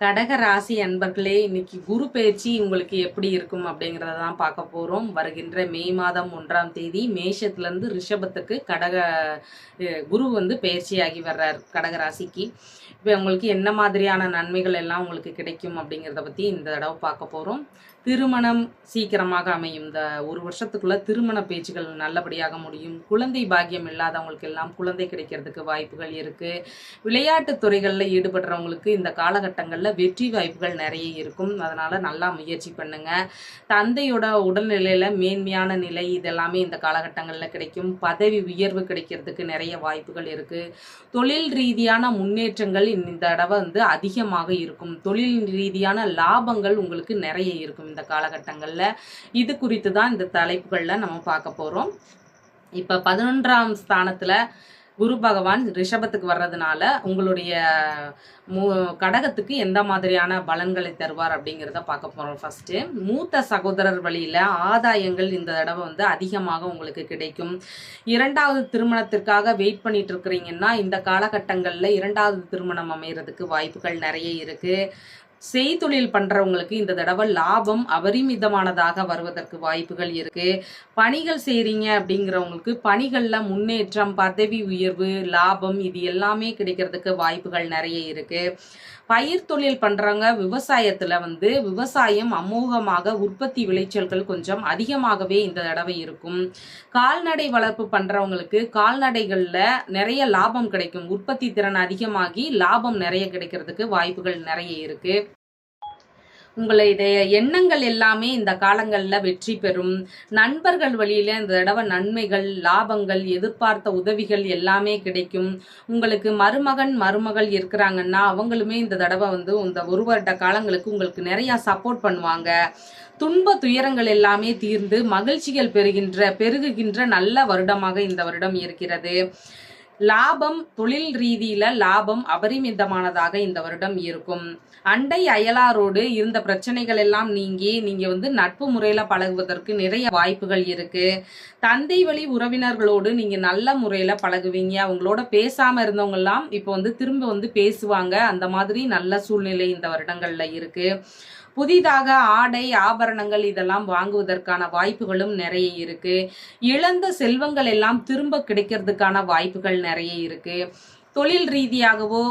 கடக ராசி அன்பர்களே இன்னைக்கு குரு பயிற்சி உங்களுக்கு எப்படி இருக்கும் அப்படிங்கிறத தான் பார்க்க போகிறோம் வருகின்ற மே மாதம் ஒன்றாம் தேதி மேஷத்துலேருந்து ரிஷபத்துக்கு கடக குரு வந்து பயிற்சியாகி வர்றார் கடக ராசிக்கு. இப்போ உங்களுக்கு என்ன மாதிரியான நன்மைகள் எல்லாம் உங்களுக்கு கிடைக்கும் அப்படிங்கிறத பற்றி இந்த தடவை பார்க்க போகிறோம் திருமணம் சீக்கிரமாக அமையும். இந்த ஒரு வருஷத்துக்குள்ள திருமண பேச்சுகள் நல்லபடியாக முடியும். குழந்தை பாக்கியம் இல்லாதவங்களுக்கு எல்லாம் குழந்தை கிடைக்கிறதுக்கு வாய்ப்புகள் இருக்கு. விளையாட்டு துறைகளில் ஈடுபடுறவங்களுக்கு இந்த காலகட்டங்களில் வெற்றி வாய்ப்புகள் நிறைய இருக்கும். அதனால நல்லா முயற்சி பண்ணுங்க. தந்தையோட உடல்நிலையில மேன்மையான நிலை இதெல்லாமே இந்த காலகட்டங்களில் கிடைக்கும். பதவி உயர்வு கிடைக்கிறதுக்கு நிறைய வாய்ப்புகள் இருக்கு. தொழில் ரீதியான முன்னேற்றங்கள் இந்த தடவை வந்து அதிகமாக இருக்கும். தொழில் ரீதியான லாபங்கள் உங்களுக்கு நிறைய இருக்கும். இந்த காலகட்டங்களில். இது குறித்து தான் இந்த தலைப்புகளில் நம்ம பார்க்க போகிறோம் இப்போ பதினொன்றாம் ஸ்தானத்தில் குரு பகவான் ரிஷபத்துக்கு வர்றதுனால உங்களுடைய மூ கடகத்துக்கு எந்த மாதிரியான பலன்களை தருவார் அப்படிங்கிறத பார்க்க போகிறோம் ஃபஸ்ட்டு மூத்த சகோதரர் வழியில் ஆதாயங்கள் இந்த தடவை வந்து அதிகமாக உங்களுக்கு கிடைக்கும். இரண்டாவது திருமணத்திற்காக வெயிட் பண்ணிட்டு இருக்கிறீங்கன்னா இந்த காலகட்டங்களில் இரண்டாவது திருமணம் அமைகிறதுக்கு வாய்ப்புகள் நிறைய இருக்குது செய்தொழில் பண்றவங்களுக்கு இந்த தடவை லாபம் அபரிமிதமானதாக வருவதற்கு வாய்ப்புகள் இருக்கு. பணிகள் செய்றீங்க அப்படிங்கிறவங்களுக்கு பணிகள்ல முன்னேற்றம் பதவி உயர்வு லாபம் இது எல்லாமே கிடைக்கிறதுக்கு வாய்ப்புகள் நிறைய இருக்கு. பயிர் தொழில் பண்றவங்க விவசாயத்துல வந்து விவசாயம் அமோகமாக உற்பத்தி விளைச்சல்கள் கொஞ்சம் அதிகமாகவே இந்த தடவை இருக்கும். கால்நடை வளர்ப்பு பண்றவங்களுக்கு கால்நடைகள்ல நிறைய லாபம் கிடைக்கும். உற்பத்தி திறன் அதிகமாகி லாபம் நிறைய கிடைக்கிறதுக்கு வாய்ப்புகள் நிறைய இருக்கு. உங்களுடைய எண்ணங்கள் எல்லாமே இந்த காலங்களில் வெற்றி பெறும். நண்பர்கள் வழியில இந்த தடவை நன்மைகள் லாபங்கள் எதிர்பார்த்த உதவிகள் எல்லாமே கிடைக்கும். உங்களுக்கு மருமகன் மருமகள் இருக்கிறாங்கன்னா அவங்களுமே இந்த தடவை வந்து இந்த ஒரு வருட காலங்களுக்கு உங்களுக்கு நிறையா சப்போர்ட் பண்ணுவாங்க. துன்ப துயரங்கள் எல்லாமே தீர்ந்து மகிழ்ச்சிகள் பெறுகின்ற பெருகுகின்ற நல்ல வருடமாக இந்த வருடம் இருக்கிறது. லாபம் தொழில் ரீதியில லாபம் அபரிமிதமானதாக இந்த வருடம் இருக்கும். அண்டை அயலாரோடு இருந்த பிரச்சனைகள் எல்லாம் நீங்கி நீங்க வந்து நட்பு முறையில பழகுவதற்கு நிறைய வாய்ப்புகள் இருக்கு. தந்தை வழி உறவினர்களோடு நீங்க நல்ல முறையில பழகுவீங்க. அவங்களோட பேசாம இருந்தவங்க எல்லாம் இப்போ வந்து திரும்ப வந்து பேசுவாங்க. அந்த மாதிரி நல்ல சூழ்நிலை இந்த வருடங்கள்ல இருக்கு. புதிதாக ஆடை ஆபரணங்கள் இதெல்லாம் வாங்குவதற்கான வாய்ப்புகளும் நிறைய இருக்கு. இழந்த செல்வங்கள் எல்லாம் திரும்ப கிடைக்கிறதுக்கான வாய்ப்புகள் நிறைய இருக்குது தொழில் ரீதியாகவோ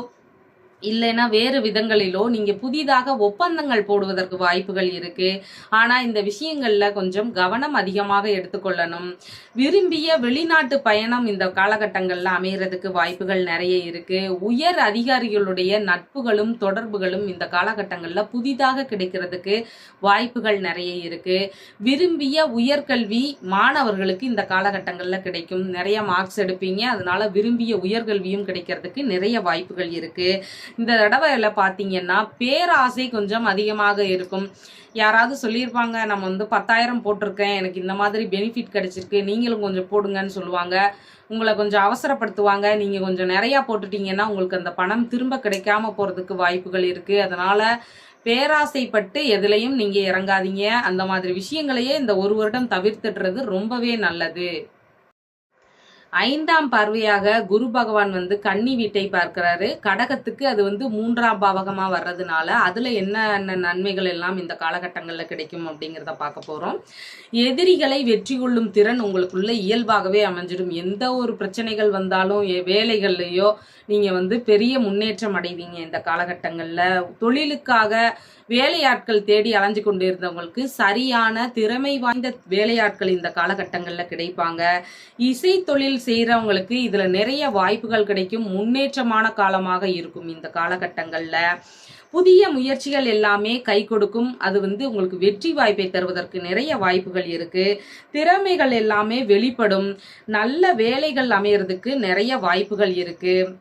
இல்லைன்னா வேறு விதங்களிலோ நீங்க புதிதாக ஒப்பந்தங்கள் போடுவதற்கு வாய்ப்புகள் இருக்கு. ஆனா இந்த விஷயங்கள்ல கொஞ்சம் கவனம் அதிகமாக எடுத்துக்கொள்ளணும். விரும்பிய வெளிநாட்டு பயணம் இந்த காலகட்டங்கள்ல அமையறதுக்கு வாய்ப்புகள் நிறைய இருக்கு. உயர் அதிகாரிகளுடைய நட்புகளும் தொடர்புகளும் இந்த காலகட்டங்கள்ல புதிதாக கிடைக்கிறதுக்கு வாய்ப்புகள் நிறைய இருக்கு. விரும்பிய உயர்கல்வி மாணவர்களுக்கு இந்த காலகட்டங்கள்ல கிடைக்கும். நிறைய மார்க்ஸ் எடுப்பீங்க. அதனால விரும்பிய உயர்கல்வியும் கிடைக்கிறதுக்கு நிறைய வாய்ப்புகள் இருக்கு. இந்த தடவையில் பார்த்தீங்கன்னா பேராசை கொஞ்சம் அதிகமாக இருக்கும். யாராவது சொல்லியிருப்பாங்க நம்ம வந்து பத்தாயிரம் போட்டிருக்கேன் எனக்கு இந்த மாதிரி பெனிஃபிட் கிடைச்சிருக்கு நீங்களும் கொஞ்சம் போடுங்கன்னு சொல்லுவாங்க. உங்களை கொஞ்சம் அவசரப்படுத்துவாங்க. நீங்கள் கொஞ்சம் நிறையா போட்டுட்டீங்கன்னா உங்களுக்கு அந்த பணம் திரும்ப கிடைக்காம போகிறதுக்கு வாய்ப்புகள் இருக்குது அதனால் பேராசைப்பட்டு எதுலையும் நீங்கள் இறங்காதீங்க. அந்த மாதிரி விஷயங்களையே இந்த ஒரு வருடம் தவிர்த்துடுறது ரொம்பவே நல்லது. ஐந்தாம் பார்வையாக குரு பகவான் வந்து கன்னி வீட்டை பார்க்கிறாரு. கடகத்துக்கு அது வந்து மூன்றாம் பாவகமா வர்றதுனால அதுல என்னென்ன நன்மைகள் எல்லாம் இந்த காலகட்டங்கள்ல கிடைக்கும் அப்படிங்கிறத பார்க்க போறோம். எதிரிகளை வெற்றி கொள்ளும் திறன் உங்களுக்குள்ள இயல்பாகவே அமைஞ்சிடும். எந்த ஒரு பிரச்சனைகள் வந்தாலும் வேலைகள்லையோ வேலைகள்லயோ நீங்க வந்து பெரிய முன்னேற்றம் அடைவீங்க இந்த காலகட்டங்கள்ல. தொழிலுக்காக வேலையாட்கள் தேடி அலைஞ்சு கொண்டு இருந்தவங்களுக்கு சரியான திறமை வாய்ந்த வேலையாட்கள் இந்த காலகட்டங்கள்ல கிடைப்பாங்க. இசை தொழில் செய்யறவங்களுக்கு இதுல நிறைய வாய்ப்புகள் கிடைக்கும். முன்னேற்றமான காலமாக இருக்கும் இந்த காலகட்டங்கள்ல. புதிய முயற்சிகள் எல்லாமே கை கொடுக்கும். அது வந்து உங்களுக்கு வெற்றி வாய்ப்பை தருவதற்கு நிறைய வாய்ப்புகள் இருக்கு. திறமைகள் எல்லாமே வெளிப்படும். நல்ல வேலைகள் அமையறதுக்கு நிறைய வாய்ப்புகள் இருக்கு.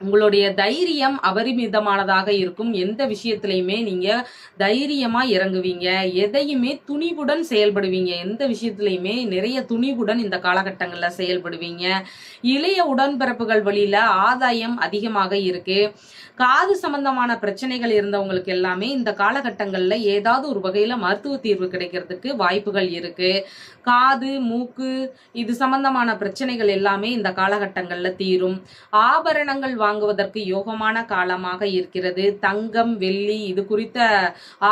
உங்களுடைய தைரியம் அபரிமிதமானதாக இருக்கும். எந்த விஷயத்திலையுமே நீங்க தைரியமா இறங்குவீங்க. எதையுமே துணிவுடன் செயல்படுவீங்க. எந்த விஷயத்திலையுமே நிறைய துணிவுடன் இந்த காலகட்டங்களில் செயல்படுவீங்க. இளைய உடன்பிறப்புகள் வழியில ஆதாயம் அதிகமாக இருக்கு. காது சம்பந்தமான பிரச்சனைகள் இருந்தவங்களுக்கு எல்லாமே இந்த காலகட்டங்களில் ஏதாவது ஒரு வகையில மருத்துவ தீர்வு கிடைக்கிறதுக்கு வாய்ப்புகள் இருக்கு. காது மூக்கு இது சம்பந்தமான பிரச்சனைகள் எல்லாமே இந்த காலகட்டங்களில் தீரும். ஆபரணங்கள் வாங்குவதற்கு யோகமான காலமாக இருக்கிறது. தங்கம் வெள்ளி இது குறித்த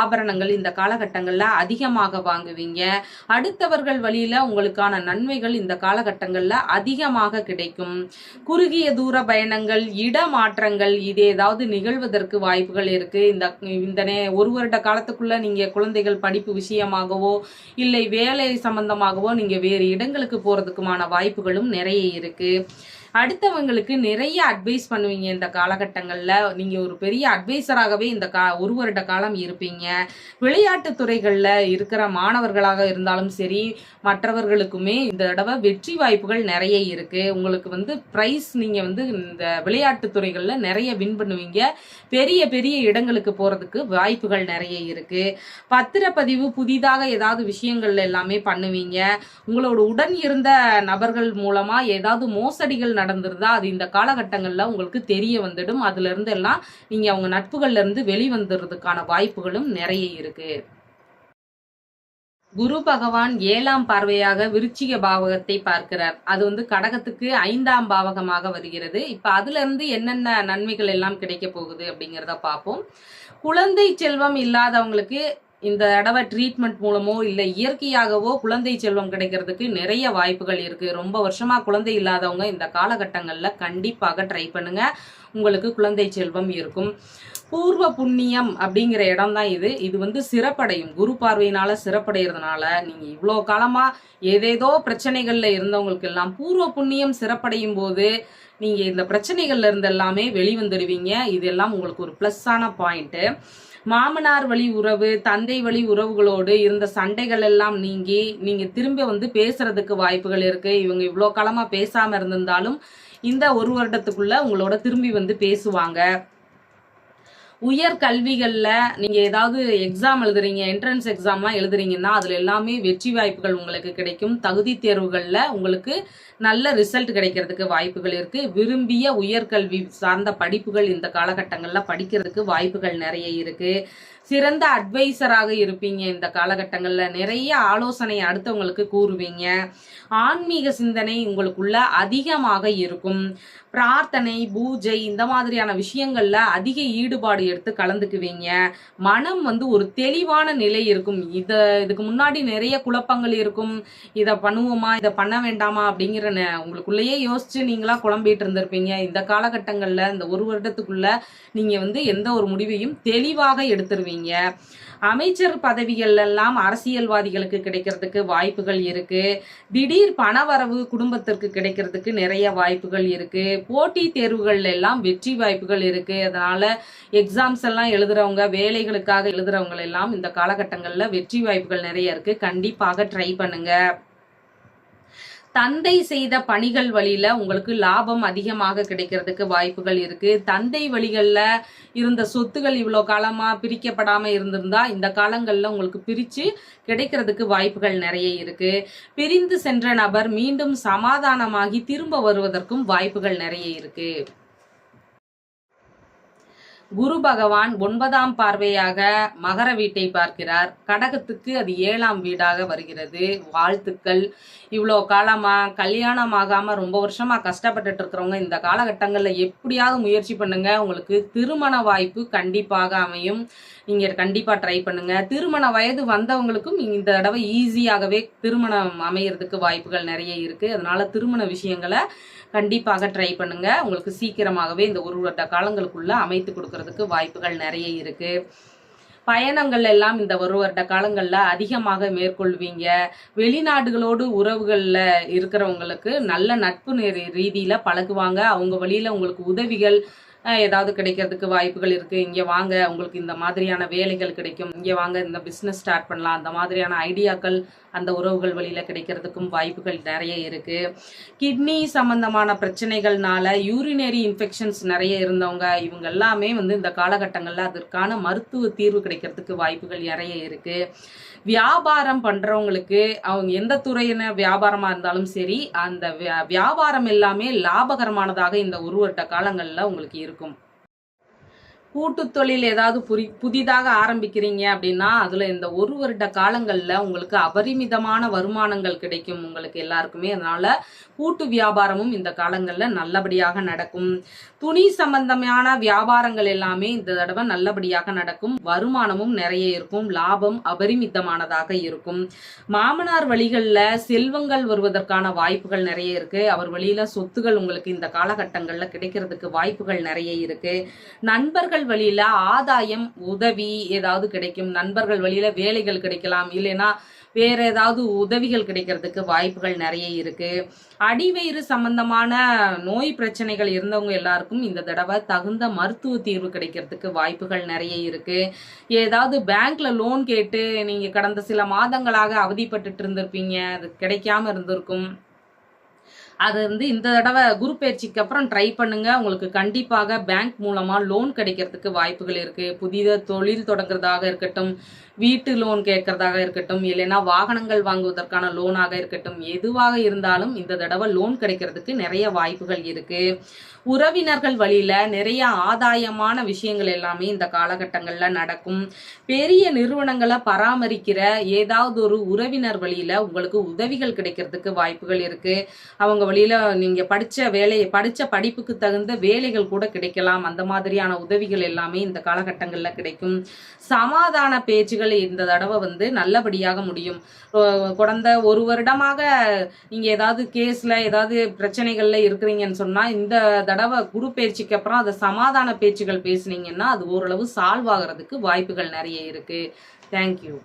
ஆபரணங்கள் இந்த காலகட்டங்களில் அதிகமாக வாங்குவீங்க. அடுத்தவர்கள் வழியில உங்களுக்கான நன்மைகள் இந்த காலகட்டங்களில் அதிகமாக கிடைக்கும். குறுகிய தூர பயணங்கள் இடமாற்றங்கள் இது ஏதாவது நிகழ்வதற்கு வாய்ப்புகள் இருக்கு. இந்த இந்த நே ஒரு வருட காலத்துக்குள்ள நீங்க குழந்தைகள் படிப்பு விஷயமாகவோ இல்லை வேலை சம்பந்தமாகவோ நீங்க வேறு இடங்களுக்கு போறதுக்குமான வாய்ப்புகளும் நிறைய இருக்கு. அடுத்தவங்களுக்கு நிறைய அட்வைஸ் பண்ணுவீங்க இந்த காலகட்டங்களில். நீங்கள் ஒரு பெரிய அட்வைசராகவே இந்த கா ஒரு வருட காலம் இருப்பீங்க. விளையாட்டு துறைகளில் இருக்கிற மாணவர்களாக இருந்தாலும் சரி மற்றவர்களுக்குமே இந்த தடவை வெற்றி வாய்ப்புகள் நிறைய இருக்குது உங்களுக்கு வந்து ப்ரைஸ் நீங்கள் வந்து இந்த விளையாட்டு துறைகளில் நிறைய வின் பண்ணுவீங்க. பெரிய பெரிய இடங்களுக்கு போகிறதுக்கு வாய்ப்புகள் நிறைய இருக்குது பத்திரப்பதிவு புதிதாக ஏதாவது விஷயங்கள் எல்லாமே பண்ணுவீங்க. உங்களோட உடன் இருந்த நபர்கள் மூலமாக ஏதாவது மோசடிகள் நடந்திருந்தா அது இந்த காலகட்டங்களில் உங்களுக்கு தெரிய வந்துடும். அதுல இருந்து எல்லாம் நீங்கள் அவங்க நட்புகள்ல இருந்து வாய்ப்புகளும் நிறைய இருக்கு. குரு பகவான் ஏழாம் பார்வையாக விருச்சிக பாவகத்தை பார்க்கிறார். அது வந்து கடகத்துக்கு ஐந்தாம் பாவகமாக வருகிறது. இப்ப அதுல இருந்து என்னென்ன நன்மைகள் எல்லாம் கிடைக்க போகுது அப்படிங்கிறத பார்ப்போம். குழந்தை செல்வம் இல்லாதவங்களுக்கு இந்த தடவை ட்ரீட்மெண்ட் மூலமோ இல்லை இயற்கையாகவோ குழந்தை செல்வம் கிடைக்கிறதுக்கு நிறைய வாய்ப்புகள் இருக்குது ரொம்ப வருஷமாக குழந்தை இல்லாதவங்க இந்த காலகட்டங்களில் கண்டிப்பாக ட்ரை பண்ணுங்கள் உங்களுக்கு குழந்தை செல்வம் இருக்கும். பூர்வ புண்ணியம் அப்படிங்கிற இடம் தான் இது. இது வந்து சிறப்படையும். குரு பார்வையினால சிறப்படைகிறதுனால நீங்கள் இவ்வளோ காலமாக ஏதேதோ பிரச்சனைகளில் இருந்தவங்களுக்கு எல்லாம் பூர்வ புண்ணியம் சிறப்படையும் போது நீங்கள் இந்த பிரச்சனைகள்ல இருந்து எல்லாமே வெளிவந்துடுவீங்க இதெல்லாம் உங்களுக்கு ஒரு ப்ளஸ்ஸான பாயிண்ட்டு மாமனார் வழி உறவு தந்தை வழி உறவுகளோடு இருந்த சண்டைகள் எல்லாம் நீங்கி நீங்க திரும்ப வந்து பேசுறதுக்கு வாய்ப்புகள் இருக்கு. இவங்க இவ்வளோ காலமா பேசாம இருந்திருந்தாலும் இந்த ஒரு வருடத்துக்குள்ள உங்களோட திரும்பி வந்து பேசுவாங்க. உயர் கல்விகளில் நீங்கள் ஏதாவது எக்ஸாம் எழுதுறீங்க என்ட்ரன்ஸ் எக்ஸாம்லாம் எழுதுறீங்கன்னா அதில் எல்லாமே வெற்றி வாய்ப்புகள் உங்களுக்கு கிடைக்கும். தகுதி தேர்வுகளில் உங்களுக்கு நல்ல ரிசல்ட் கிடைக்கிறதுக்கு வாய்ப்புகள் இருக்குது விரும்பிய உயர்கல்வி சார்ந்த படிப்புகள் இந்த காலகட்டங்களில் படிக்கிறதுக்கு வாய்ப்புகள் நிறைய இருக்குது சிறந்த அட்வைசராக இருப்பீங்க இந்த காலகட்டங்களில். நிறைய ஆலோசனை அடுத்தவங்களுக்கு கூறுவீங்க. ஆன்மீக சிந்தனை உங்களுக்குள்ள அதிகமாக இருக்கும். பிரார்த்தனை பூஜை இந்த மாதிரியான விஷயங்கள்ல அதிக ஈடுபாடு எடுத்து கலந்துக்குவீங்க. மனம் வந்து ஒரு தெளிவான நிலை இருக்கும். இத இதுக்கு முன்னாடி நிறைய குழப்பங்கள் இருக்கும். இதை பண்ணுவோமா இதை பண்ண வேண்டாமா அப்படிங்கிற உங்களுக்குள்ளேயே யோசிச்சு நீங்களா குழம்பிட்டு இருந்திருப்பீங்க. இந்த காலகட்டங்கள்ல இந்த ஒரு வருடத்துக்குள்ள நீங்க வந்து எந்த ஒரு முடிவையும் தெளிவாக எடுத்துருவீங்க. அமைச்சர் பதவிகள் எல்லாம் அரசியல்வாதிகளுக்கு கிடைக்கிறதுக்கு வாய்ப்புகள் இருக்கு. திடீர் பணவரவு குடும்பத்திற்கு கிடைக்கிறதுக்கு நிறைய வாய்ப்புகள் இருக்கு. போட்டி தேர்வுகள் எல்லாம் வெற்றி வாய்ப்புகள் இருக்கு. அதனால எக்ஸாம்ஸ் எல்லாம் எழுதுறவங்க வேலைகளுக்காக எழுதுறவங்க எல்லாம் இந்த காலகட்டங்களில் வெற்றி வாய்ப்புகள் நிறைய இருக்கு. கண்டிப்பாக ட்ரை பண்ணுங்க. தந்தை செய்த பணிகள் வழியில உங்களுக்கு லாபம் அதிகமாக கிடைக்கிறதுக்கு வாய்ப்புகள் இருக்கு. தந்தை வழிகளில் இருந்த சொத்துகள் இவ்வளோ காலமா பிரிக்கப்படாம இருந்திருந்தா இந்த காலங்களில் உங்களுக்கு பிரிச்சு கிடைக்கிறதுக்கு வாய்ப்புகள் நிறைய இருக்கு. பிரிந்து சென்ற நபர் மீண்டும் சமாதானமாகி திரும்ப வருவதற்கும் வாய்ப்புகள் நிறைய இருக்கு. குரு பகவான் ஒன்பதாம் பார்வையாக மகர வீட்டை பார்க்கிறார். கடகத்துக்கு அது ஏழாம் வீடாக வருகிறது. வாழ்த்துக்கள். இவ்வளோ காலமாக கல்யாணம் ஆகாமல் ரொம்ப வருஷமாக கஷ்டப்பட்டுட்டு இருக்கிறவங்க இந்த காலகட்டங்களில் எப்படியாவது முயற்சி பண்ணுங்க. உங்களுக்கு திருமண வாய்ப்பு கண்டிப்பாக அமையும். நீங்கள் கண்டிப்பாக ட்ரை பண்ணுங்க. திருமண வயது வந்தவங்களுக்கும் இந்த தடவை ஈஸியாகவே திருமணம் அமையறதுக்கு வாய்ப்புகள் நிறைய இருக்குது அதனால திருமண விஷயங்களை கண்டிப்பாக ட்ரை பண்ணுங்க. உங்களுக்கு சீக்கிரமாகவே இந்த ஒரு வருட காலங்களுக்குள்ள அமைத்து கொடுக்கறதுக்கு வாய்ப்புகள் நிறைய இருக்கு. பயணங்கள் எல்லாம் இந்த ஒரு வருட காலங்களில் அதிகமாக மேற்கொள்வீங்க. வெளிநாடுகளோடு உறவுகளில் இருக்கிறவங்களுக்கு நல்ல நட்பு ரீதியில் பழகுவாங்க. அவங்க வழியில் உங்களுக்கு உதவிகள் ஏதாவது கிடைக்கிறதுக்கு வாய்ப்புகள் இருக்குது இங்கே வாங்க உங்களுக்கு இந்த மாதிரியான வேலைகள் கிடைக்கும். இங்கே வாங்க இந்த பிஸ்னஸ் ஸ்டார்ட் பண்ணலாம். அந்த மாதிரியான ஐடியாக்கள் அந்த உறவுகள் வழியில கிடைக்கிறதுக்கும் வாய்ப்புகள் நிறைய இருக்கு. கிட்னி சம்பந்தமான பிரச்சனைகள்னால யூரினரி இன்ஃபெக்ஷன்ஸ் நிறைய இருந்தவங்க இவங்க எல்லாமே வந்து இந்த காலகட்டங்களில் அதற்கான மருத்துவ தீர்வு கிடைக்கிறதுக்கு வாய்ப்புகள் நிறைய இருக்கு. வியாபாரம் பண்றவங்களுக்கு அவங்க எந்த துறையின வியாபாரமா இருந்தாலும் சரி அந்த வியா- வியாபாரம் எல்லாமே லாபகரமானதாக இந்த ஒரு வருட காலங்களில் உங்களுக்கு இருக்கும். கூட்டுத் தொழில் ஏதாவது புரி புதிதாக ஆரம்பிக்கிறீங்க அப்படின்னா அதுல இந்த ஒரு வருட காலங்கள்ல உங்களுக்கு அபரிமிதமான வருமானங்கள் கிடைக்கும் உங்களுக்கு எல்லாருக்குமே. அதனால கூட்டு வியாபாரமும் இந்த காலங்கள்ல நல்லபடியாக நடக்கும். துணி சம்பந்தமான வியாபாரங்கள் எல்லாமே இந்த தடவை நல்லபடியாக நடக்கும். வருமானமும் நிறைய இருக்கும். லாபம் அபரிமிதமானதாக இருக்கும். மாமனார் வழிகளில் செல்வங்கள் வருவதற்கான வாய்ப்புகள் நிறைய இருக்கு. அவர் வழியில சொத்துகள் உங்களுக்கு இந்த காலகட்டங்களில் கிடைக்கிறதுக்கு வாய்ப்புகள் நிறைய இருக்கு. நண்பர்கள் வழியில ஆதாயம் உதவி ஏதாவது கிடைக்கும். நண்பர்கள் வழியில வேலைகள் கிடைக்கலாம். இல்லைன்னா வேற ஏதாவது உதவிகள் கிடைக்கிறதுக்கு வாய்ப்புகள் நிறைய இருக்கு. அடிவயிறு சம்பந்தமான நோய் பிரச்சனைகள் இருந்தவங்க எல்லாருக்கும் இந்த தடவை தகுந்த மருத்துவ தீர்வு கிடைக்கிறதுக்கு வாய்ப்புகள் நிறைய இருக்கு. ஏதாவது பேங்க்ல லோன் கேட்டு நீங்க கடந்த சில மாதங்களாக அவதிப்பட்டுட்டு இருந்திருப்பீங்க. அது கிடைக்காம இருந்திருக்கும். அது வந்து இந்த தடவை குரு பயிற்சிக்கு அப்புறம் ட்ரை பண்ணுங்க. உங்களுக்கு கண்டிப்பாக பேங்க் மூலமா லோன் கிடைக்கிறதுக்கு வாய்ப்புகள் இருக்கு. புதித தொழில் தொடங்குறதாக இருக்கட்டும் வீட்டு லோன் கேட்கறதாக இருக்கட்டும் இல்லைன்னா வாகனங்கள் வாங்குவதற்கான லோனாக இருக்கட்டும் எதுவாக இருந்தாலும் இந்த தடவை லோன் கிடைக்கிறதுக்கு நிறைய வாய்ப்புகள் இருக்கு. உறவினர்கள் வழியில நிறைய ஆதாயமான விஷயங்கள் எல்லாமே இந்த காலகட்டங்கள்ல நடக்கும். பெரிய நிறுவனங்களை பராமரிக்கிற ஏதாவது ஒரு உறவினர் வழியில உங்களுக்கு உதவிகள் கிடைக்கிறதுக்கு வாய்ப்புகள் இருக்கு. அவங்க வழியில நீங்க படிச்ச வேலையை படிச்ச படிப்புக்கு தகுந்த வேலைகள் கூட கிடைக்கலாம். அந்த மாதிரியான உதவிகள் எல்லாமே இந்த காலகட்டங்கள்ல கிடைக்கும். சமாதான பேச்சுகள் இந்த தடவை வந்து நல்லபடியாக முடியும். கடந்த ஒரு வருடமாக நீங்க ஏதாவது கேஸ்ல ஏதாவது பிரச்சனைகள்ல இருக்கிறீங்கன்னு சொன்னா இந்த தடவை குரு பேச்சுக்கு அப்புறம் அதை சமாதான பேச்சுகள் பேசுனீங்கன்னா அது ஓரளவு சால்வ் ஆகிறதுக்கு வாய்ப்புகள் நிறைய இருக்கு. தேங்க்யூ